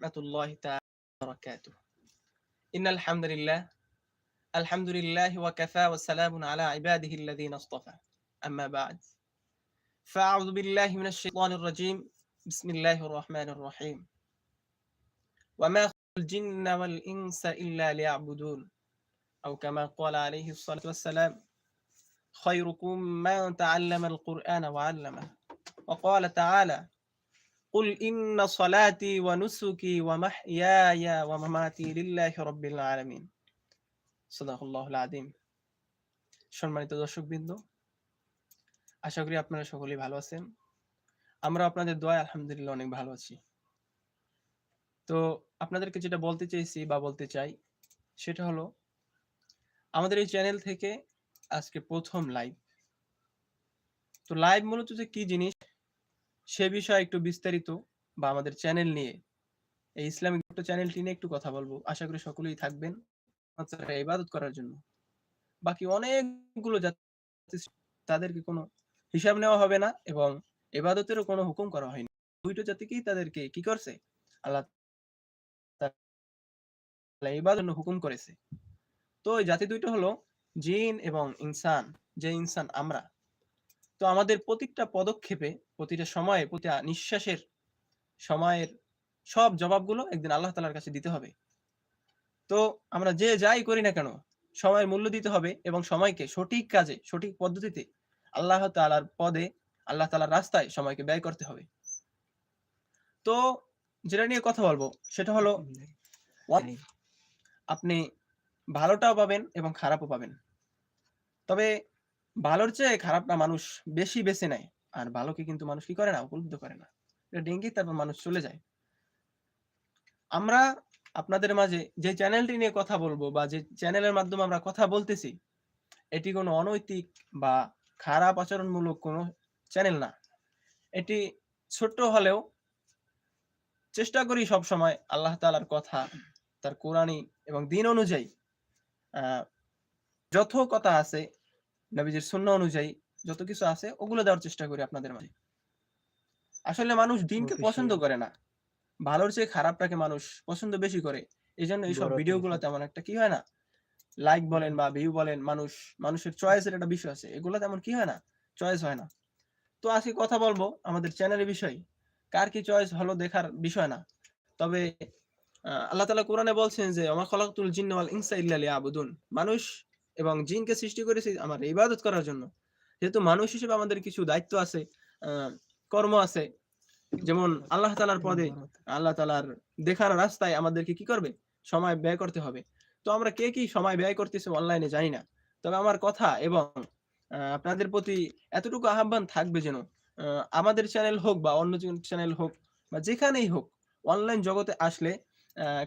ورحمة الله تعالى وبركاته. إن الحمد لله الحمد لله وكفى وسلام على عباده الذين اصطفى. أما بعد فأعوذ بالله من الشيطان الرجيم. بسم الله الرحمن الرحيم. وما خلق الجن والإنس إلا ليعبدون. أو كما قال عليه الصلاة والسلام خيركم من تعلم القرآن وعلمه. وقال تعالى قل إن صلاتي ونسكي ومحياي ومماتي لله رب العالمين صدق الله العظيم সম্মানিত দর্শকবৃন্দ আশা করি আপনারা সকলেই ভালো আছেন আমরা আপনাদের দোয়ায় আলহামদুলিল্লাহ অনেক ভালো আছি তো আপনাদেরকে যেটা বলতে চাইছি বা বলতে চাই সেটা হলো আমাদের এই চ্যানেল থেকে আজকে প্রথম লাইভ তো লাইভ মূলত যে কি জিনিস সে বিষয়ে একটু বিস্তারিত বা আমাদের চ্যানেল নিয়ে, এই ইসলামিক চ্যানেলটি নিয়ে একটু কথা বলব। আশা করি সকলেই থাকবেন ইবাদত করার জন্য। বাকি অনেকগুলো জাতি তাদেরকে কোনো হিসাব নেওয়া হবে না এবং এবাদতেরও কোনো হুকুম করা হয়নি। দুইটো জাতিকেই তাদেরকে কি করছে? আল্লাহ জন্য হুকুম করেছে। তো এই জাতি দুইটা হলো জিন এবং ইনসান। যে ইনসান আমরা তো আমাদের প্রতিটা পদক্ষেপে প্রতিটা সময়ে প্রতিটা নিঃশ্বাসের সময়ের সব জবাবগুলো একদিন আল্লাহ তালার কাছে দিতে হবে। তো আমরা যে যাই করি না কেন সময়ের মূল্য দিতে হবে এবং সময়কে সঠিক কাজে সঠিক পদ্ধতিতে আল্লাহ তালার পদে আল্লাহ তালার রাস্তায় সময়কে ব্যয় করতে হবে। তো যেটা নিয়ে কথা বলব সেটা হলো আপনি ভালোটাও পাবেন এবং খারাপও পাবেন। তবে ভালোর চেয়ে খারাপটা মানুষ বেশি বেছে নেয়। আর ভালোকে কিন্তু মানুষ কি করে না? উপলব্ধ করে না। এটা ডেঙ্গি তারপর মানুষ চলে যায়। আমরা আপনাদের মাঝে যে চ্যানেলটি নিয়ে কথা বলব বা যে চ্যানেলের মাধ্যমে আমরা কথা বলতেছি, এটি কোনো অনৈতিক বা খারাপ আচরণমূলক কোনো চ্যানেল না। এটি ছোট্ট হলেও চেষ্টা করি সব সময় আল্লাহ তালার কথা, তার কোরআনী এবং দিন অনুযায়ী যত কথা আছে নবীজির শূন্য অনুযায়ী যত কিছু আছে ওগুলো দেওয়ার চেষ্টা করি আপনাদের মাঝে। আসলে মানুষ দিনকে পছন্দ করে না। ভালোর চেয়ে খারাপটাকে মানুষ পছন্দ বেশি করে। এই জন্য এইসব ভিডিও গুলো তেমন একটা কি হয় না? লাইক বলেন বা ভিউ বলেন মানুষ মানুষের চয়েসের একটা বিষয় আছে। এগুলো তেমন কি হয় না? চয়েস হয় না। তো আজকে কথা বলব আমাদের চ্যানেলের বিষয়। কার কি চয়েস হলো দেখার বিষয় না। তবে আল্লাহ তালা কোরআনে বলছেন যে আমা খলাকুল জিন্নাল ইনসা ইল্লা আবুদুন মানুষ এবং জিনকে সৃষ্টি করেছি আমার ইবাদত করার জন্য। যেহেতু মানুষ হিসেবে আমাদের কিছু দায়িত্ব আছে কর্ম আছে, যেমন আল্লাহ তালার পদে আল্লাহ তালার দেখার রাস্তায় আমাদেরকে কি করবে? সময় ব্যয় করতে হবে। তো আমরা কে কি সময় ব্যয় করতেছি অনলাইনে জানি না। তবে আমার কথা এবং আপনাদের প্রতি এতটুকু আহ্বান থাকবে যেন আমাদের চ্যানেল হোক বা অন্য চ্যানেল হোক বা যেখানেই হোক, অনলাইন জগতে আসলে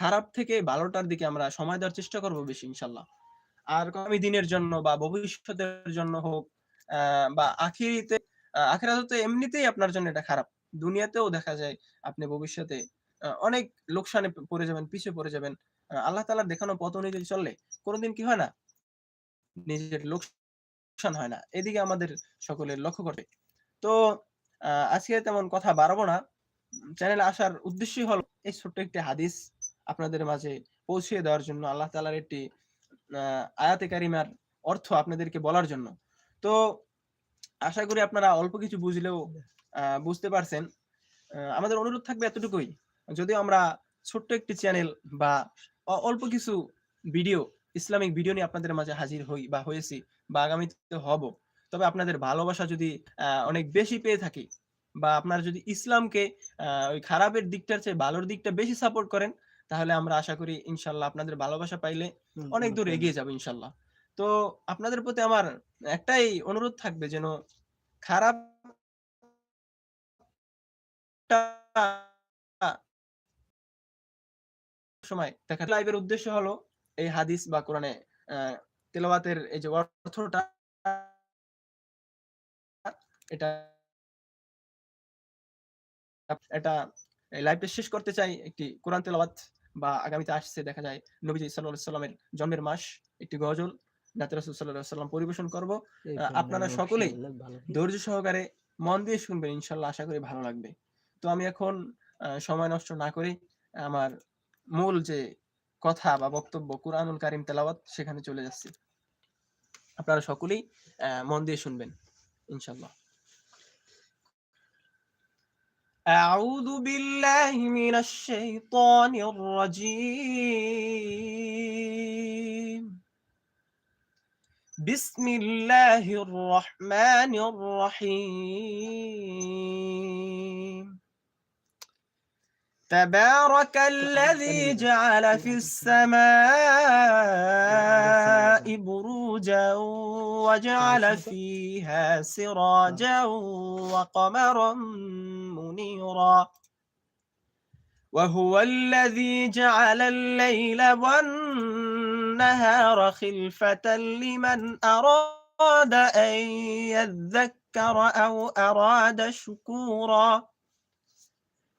খারাপ থেকে ভালোটার দিকে আমরা সময় দেওয়ার চেষ্টা করব বেশি ইনশাল্লাহ। আর আগামী দিনের জন্য বা ভবিষ্যতের জন্য হোক বা আখিরিতে আখিরাতে এমনিতেই আপনার জন্য এটা খারাপ। দুনিয়াতেও দেখা যায় আপনি ভবিষ্যতে অনেক লোকসানে পড়ে যাবেন পিছিয়ে পড়ে যাবেন। আল্লাহ তালার দেখানো পথ অনুযায়ী চললে কোনোদিন কি হয় না? নিজের লোকসান হয় না। এদিকে আমাদের সকলের লক্ষ্য করে তো আজকে তেমন কথা বাড়াবো না। চ্যানেলে আসার উদ্দেশ্যই হলো এই ছোট্ট একটি হাদিস আপনাদের মাঝে পৌঁছিয়ে দেওয়ার জন্য আল্লাহ তালার একটি আয়াতে কারিমার অর্থ আপনাদেরকে বলার জন্য। তো আশা করি আপনারা অল্প কিছু বুঝলেও বুঝতে পারছেন। আমাদের অনুরোধ থাকবে এতটুকুই। যদিও আমরা ছোট্ট একটি চ্যানেল বা অল্প কিছু ভিডিও ইসলামিক ভিডিও নিয়ে আপনাদের মাঝে হাজির হই বা হয়েছি বা আগামীতে হব। তবে আপনাদের ভালোবাসা যদি অনেক বেশি পেয়ে থাকি বা আপনারা যদি ইসলামকে ওই খারাপের দিকটার চেয়ে ভালোর দিকটা বেশি সাপোর্ট করেন তাহলে আমরা আশা করি ইনশাল্লাহ আপনাদের ভালোবাসা পাইলে অনেক দূর এগিয়ে যাবে ইনশাল্লাহ। তো আপনাদের প্রতি আমার একটাই অনুরোধ থাকবে যেন খারাপ সময় দেখা লাইভের উদ্দেশ্য হলো এই হাদিস বা কোরআনে তেলাওয়াতের এই যে অর্থটা এটা এটা লাইভটা শেষ করতে চাই একটি কোরআন তেলাওয়াত। বা আগামীতে আসছে দেখা যায় নবীজি সাল্লামের জন্মের মাস একটি গজল নাতে সাল্লাম পরিবেশন করব আপনারা সকলেই ধৈর্য সহকারে মন দিয়ে শুনবেন ইনশাআল্লাহ আশা করি ভালো লাগবে তো আমি এখন সময় নষ্ট না করে আমার মূল যে কথা বা বক্তব্য কুরআনুল কারিম তেলাওয়াত সেখানে চলে যাচ্ছি। আপনারা সকলেই মন দিয়ে শুনবেন ইনশাআল্লাহ। أعوذ بالله من الشيطان الرجيم. بسم الله الرحمن الرحيم. تبارك الذي جعل في السماء بروجا وجعل فيها سراجا وقمرا منيرا. وهو الذي جعل الليل والنهار خلفة لمن أراد أن يذكر أو أراد شكورا.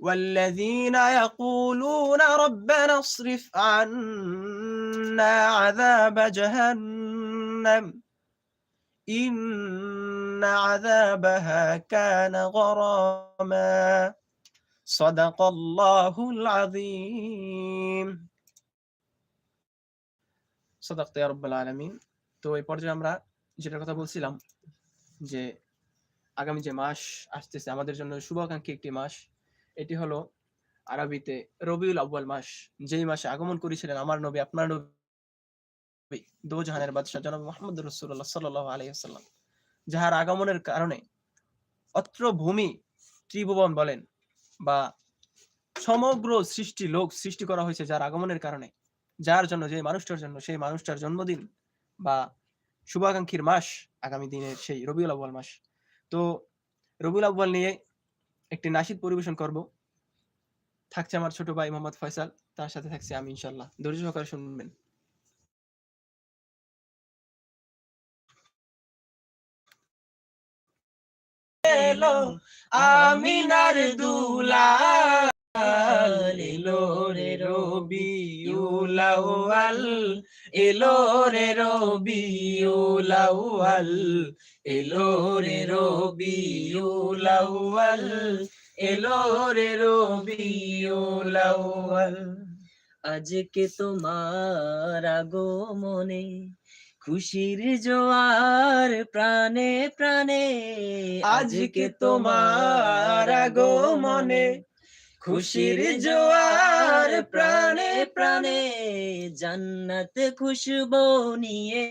والذين يقولون ربنا اصرف عنا عذاب جهنم إن عذابها كان غراما صدق الله العظيم صدقت يا رب العالمين তো এই পর্যায়ে আমরা যেটার কথা বলছিলাম যে আগামী যে মাস আসতেছে আমাদের জন্য শুভাকাঙ্ক্ষী একটি মাস এটি হলো আরবিতে রবিউল আব্বাল মাস। যেই মাসে আগমন করেছিলেন আমার নবী, আপনার নবী, দো জাহানের বাদশাহ জনাব মোহাম্মদ রসুল্লাহ সাল্লাহ আলাইসাল্লাম যাহার আগমনের কারণে অত্র ভূমি ত্রিভুবন বলেন বা সমগ্র সৃষ্টি লোক সৃষ্টি করা হয়েছে যার আগমনের কারণে। যার জন্য যে মানুষটার জন্য, সেই মানুষটার জন্মদিন বা শুভাকাঙ্ক্ষীর মাস আগামী দিনের সেই রবিউল আব্বাল মাস। তো রবিউল আব্বাল নিয়ে একটি নাসিদ পরিবেশন করব। থাকছে আমার ছোট ভাই মোহাম্মদ ফয়সাল, তার সাথে থাকছে আমি ইনশাল্লাহ ধৈর্য সহকারে শুনবেন। আমি নার দুলাল। এলো রে রবিউল আউয়াল এলো রে রবিউল আউয়াল এলো রে রবিউল আউয়াল এলো রে রবিউল। আউয়াল আজকে তোমার আগমনে খুশির জোয়ার প্রাণে প্রাণে, আজকে তোমার আগমনে খুশির জোয়ার প্রাণে প্রাণে জান্নাত খুশবু নিয়ে।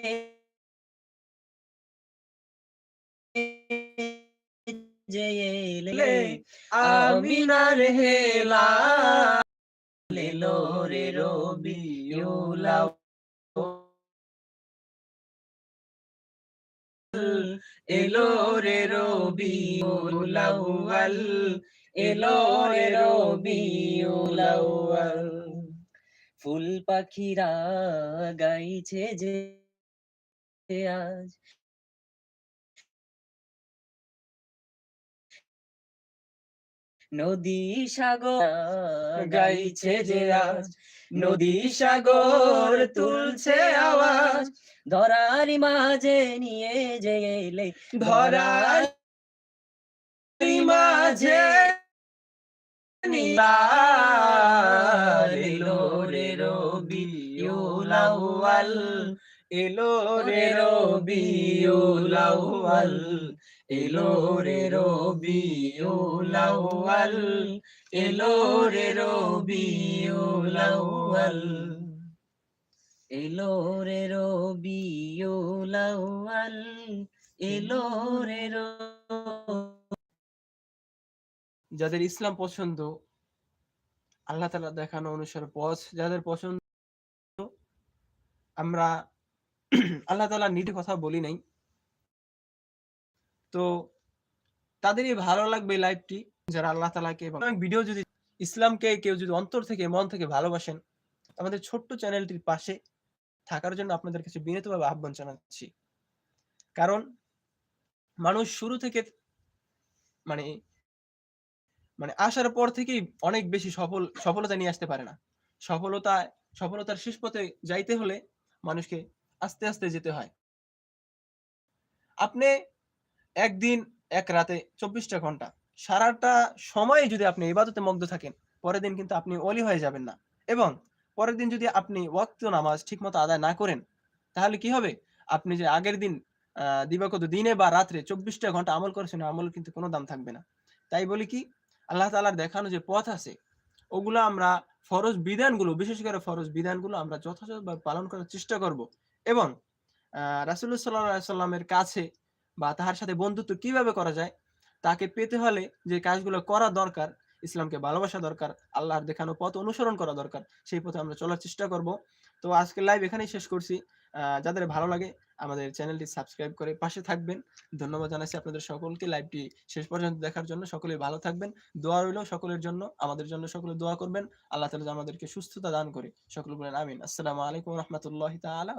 এলে আমিনার হেলা লেলো রে রবিউল এলো রে আউয়াল। এলো রবিউল ফুল পাখিরা গাইছে যে আজ। নদী সাগর গাইছে যে আজ। নদী সাগর তুলছে আওয়াজ। ধরার মাঝে নিয়ে যে এলে। ধরার মাঝে নিবার এলো রে রবিউল আউয়াল এলো রে রবিউল আউয়াল এলো রে রবিউল আউয়াল এলো রে রবিউল আউয়াল এলো রে রবিউল আউয়াল এলো রে যাদের ইসলাম পছন্দ আল্লাহ তালা দেখানো অনুসারে পথ, যাদের পছন্দ, আমরা আল্লাহ তালা নিটে কথা বলি নাই। তো তাদেরই ভালো লাগবে লাইভটি যারা আল্লাহ তালাকে ভিডিও যদি ইসলামকে কেউ যদি অন্তর থেকে, মন থেকে ভালোবাসেন আমাদের ছোট্ট চ্যানেলটির পাশে থাকার জন্য আপনাদের কাছে বিনীতভাবে আহ্বান জানাচ্ছি। কারণ মানুষ শুরু থেকে মানে মানে আসার পর থেকেই অনেক বেশি সফল, সফলতা নিয়ে আসতে পারে না। সফলতা, সফলতার শেষ পথে যাইতে হলে মানুষকে আস্তে আস্তে যেতে হয়। আপনি একদিন, এক রাতে চব্বিশটা ঘণ্টা, সারাটা সময় যদি আপনি ইবাদতে মগ্ন থাকেন, পরের দিন কিন্তু আপনি অলি হয়ে যাবেন না। এবং পরের দিন যদি আপনি ওয়াক্ত নামাজ ঠিকমতো আদায় না করেন, তাহলে কি হবে? আপনি যে আগের দিন দিবাগত দিনে বা রাত্রে চব্বিশটা ঘণ্টা আমল করেছেন আমল কিন্তু কোনো দাম থাকবে না। তাই বলি কি আল্লাহ তালার দেখানো যে পথ আছে, ওগুলো আমরা ফরজ বিধানগুলো, বিশেষ করে ফরজ বিধানগুলো আমরা যথাযথভাবে পালন করার চেষ্টা করব। এবং রাসুল্লাহ সাল্লাহ সাল্লামের কাছে বা তাহার সাথে বন্ধুত্ব কীভাবে করা যায়, তাকে পেতে হলে যে কাজগুলো করা দরকার, ইসলামকে ভালোবাসা দরকার, আল্লাহর দেখানো পথ অনুসরণ করা দরকার, সেই পথে আমরা চলার চেষ্টা করব। তো আজকে লাইভ এখানেই শেষ করছি। যাদের ভালো লাগে আমাদের চ্যানেলটি সাবস্ক্রাইব করে পাশে থাকবেন। ধন্যবাদ জানাচ্ছি আপনাদের সকলকে। লাইভটি শেষ পর্যন্ত দেখার জন্য সকলে ভালো থাকবেন। দোয়া রইল সকলের জন্য, আমাদের জন্য সকলে দোয়া করবেন। আল্লাহ তালা আমাদেরকে সুস্থতা দান করে। সকল বলেন আমিন। আসসালামু আলাইকুম রহমতুল্লাহ তাআলা